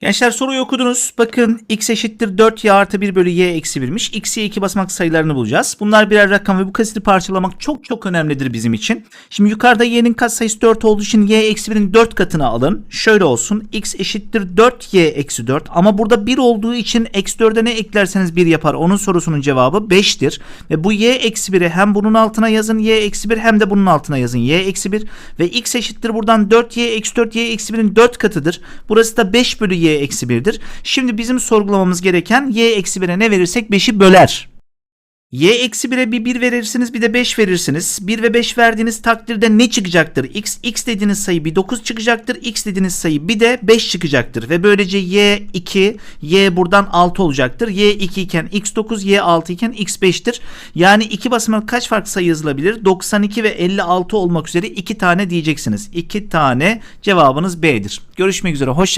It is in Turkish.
Gençler soruyu okudunuz. Bakın x eşittir 4y artı 1 bölü y eksi 1'miş. x, y iki basamak sayılarını bulacağız. Bunlar birer rakam ve bu kaseti parçalamak çok çok önemlidir bizim için. Şimdi yukarıda y'nin katsayısı 4 olduğu için y eksi 1'in 4 katını alın. Şöyle olsun. x eşittir 4y eksi 4. Ama burada 1 olduğu için eksi 4'e ne eklerseniz 1 yapar. Onun sorusunun cevabı 5'tir. Ve bu y eksi 1'i hem bunun altına yazın y eksi 1 hem de bunun altına yazın y eksi 1. Ve x eşittir buradan 4y eksi 4 y eksi 1'in 4 katıdır. Burası da 5 bölü y eksi 1'dir. Şimdi bizim sorgulamamız gereken y eksi 1'e ne verirsek 5'i böler. y eksi 1'e bir 1 verirsiniz bir de 5 verirsiniz. 1 ve 5 verdiğiniz takdirde ne çıkacaktır? x, x dediğiniz sayı bir 9 çıkacaktır. x dediğiniz sayı bir de 5 çıkacaktır. Ve böylece y 2, y buradan 6 olacaktır. y 2 iken x 9, y 6 iken x 5'tir. Yani iki basamak kaç farklı sayı yazılabilir? 92 ve 56 olmak üzere 2 tane diyeceksiniz. 2 tane cevabınız B'dir. Görüşmek üzere. Hoşçakalın.